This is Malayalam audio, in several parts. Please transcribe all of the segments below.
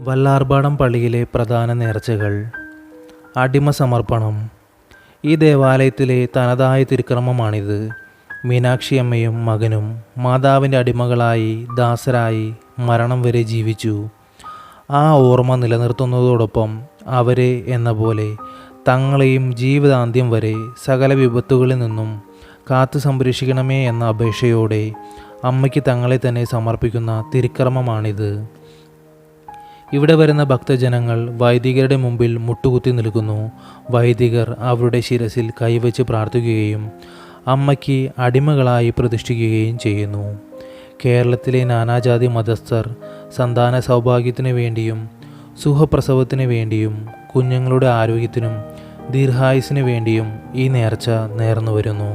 വല്ലാർപാടം പള്ളിയിലെ പ്രധാന നേർച്ചകൾ. അടിമ സമർപ്പണം. ഈ ദേവാലയത്തിലെ തനതായ തിരുക്രമമാണിത്. മീനാക്ഷിയമ്മയും മകനും മാതാവിന്റെ അടിമകളായി ദാസരായി മരണം വരെ ജീവിച്ചു. ആ ഓർമ്മ നിലനിർത്തുന്നതോടൊപ്പം അവരെ എന്ന പോലെ തങ്ങളെയും ജീവിതാന്ത്യം വരെ സകല വിപത്തുകളിൽ നിന്നും കാത്തു സംരക്ഷിക്കണമേ എന്ന അപേക്ഷയോടെ അമ്മയ്ക്ക് തങ്ങളെ തന്നെ സമർപ്പിക്കുന്ന തിരുക്കർമ്മമാണിത് ഇവിടെ വരുന്ന ഭക്തജനങ്ങൾ വൈദികരുടെ മുമ്പിൽ മുട്ടുകുത്തി നിൽക്കുന്നു. വൈദികർ അവരുടെ ശിരസിൽ കൈവച്ച് പ്രാർത്ഥിക്കുകയും അമ്മയ്ക്ക് അടിമകളായി പ്രതിഷ്ഠിക്കുകയും ചെയ്യുന്നു. കേരളത്തിലെ നാനാജാതി മതസ്ഥർ സന്താന സൗഭാഗ്യത്തിനു വേണ്ടിയും സുഖപ്രസവത്തിന് വേണ്ടിയും കുഞ്ഞുങ്ങളുടെ ആരോഗ്യത്തിനും ദീർഘായുസിനു വേണ്ടിയും ഈ നേർച്ച നേർന്നു വരുന്നു.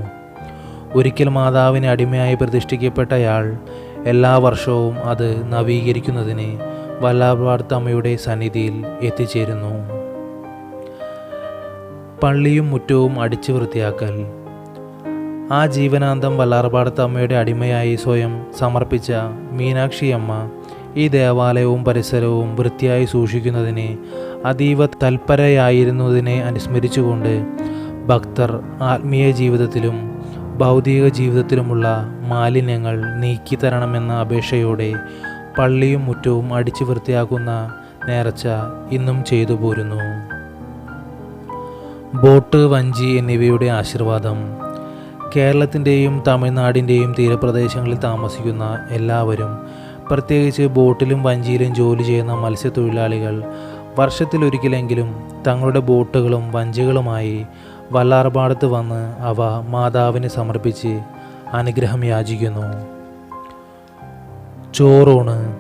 ഒരിക്കൽ മാതാവിന് അടിമയായി പ്രതിഷ്ഠിക്കപ്പെട്ടയാൾ എല്ലാ വർഷവും അത് നവീകരിക്കുന്നതിന് വല്ലാപാടത്തമ്മയുടെ സന്നിധിയിൽ എത്തിച്ചേരുന്നു. പള്ളിയും മുറ്റവും അടിച്ചു വൃത്തിയാക്കൽ. ആ ജീവനാന്തം വല്ലാർപാടത്തമ്മയുടെ അടിമയായി സ്വയം സമർപ്പിച്ച മീനാക്ഷി അമ്മ ഈ ദേവാലയവും പരിസരവും വൃത്തിയായി സൂക്ഷിക്കുന്നതിനെ അതീവ തൽപരയായിരുന്നതിനെ അനുസ്മരിച്ചുകൊണ്ട് ഭക്തർ ആത്മീയ ജീവിതത്തിലും ഭൗതിക ജീവിതത്തിലുമുള്ള മാലിന്യങ്ങൾ നീക്കി തരണമെന്ന അപേക്ഷയോടെ പള്ളിയും മുറ്റവും അടിച്ചു വൃത്തിയാക്കുന്ന നേർച്ച ഇന്നും ചെയ്തു പോരുന്നു. ബോട്ട് വഞ്ചി എന്നിവയുടെ ആശീർവാദം. കേരളത്തിന്റെയും തമിഴ്നാടിന്റെയും തീരപ്രദേശങ്ങളിൽ താമസിക്കുന്ന എല്ലാവരും പ്രത്യേകിച്ച് ബോട്ടിലും വഞ്ചിയിലും ജോലി ചെയ്യുന്ന മത്സ്യത്തൊഴിലാളികൾ വർഷത്തിലൊരിക്കലെങ്കിലും തങ്ങളുടെ ബോട്ടുകളും വഞ്ചികളുമായി വല്ലാർപാടത്ത് വന്ന് അവ മാതാവിന് സമർപ്പിച്ച് അനുഗ്രഹം യാചിക്കുന്നു. ചോറൂണ്.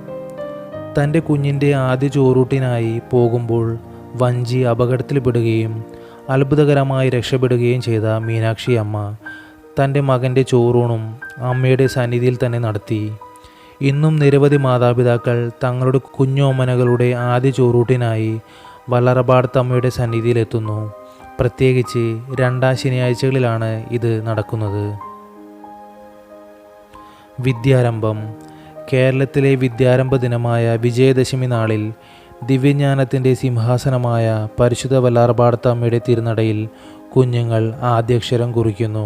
തന്റെ കുഞ്ഞിന്റെ ആദ്യ ചോറൂട്ടിനായി പോകുമ്പോൾ വഞ്ചി അപകടത്തിൽപ്പെടുകയും അത്ഭുതകരമായി രക്ഷപ്പെടുകയും ചെയ്ത മീനാക്ഷി അമ്മ തന്റെ മകന്റെ ചോറൂണും അമ്മയുടെ സന്നിധിയിൽ തന്നെ നടത്തി. ഇന്നും നിരവധി മാതാപിതാക്കൾ തങ്ങളുടെ കുഞ്ഞോമനകളുടെ ആദ്യ ചോറൂട്ടിനായി വല്ലറപാടത്തമ്മയുടെ സന്നിധിയിലെത്തുന്നു പ്രത്യേകിച്ച് രണ്ടാം ശനിയാഴ്ചകളിലാണ് ഇത് നടക്കുന്നത്. വിദ്യാരംഭം. കേരളത്തിലെ വിദ്യാരംഭ ദിനമായ വിജയദശമി നാളിൽ ദിവ്യജ്ഞാനത്തിന്റെ സിംഹാസനമായ പരിശുദ്ധ വല്ലാർപാടത്തമ്മയുടെ തിരുനടയിൽ കുഞ്ഞുങ്ങൾ ആദ്യക്ഷരം കുറിക്കുന്നു.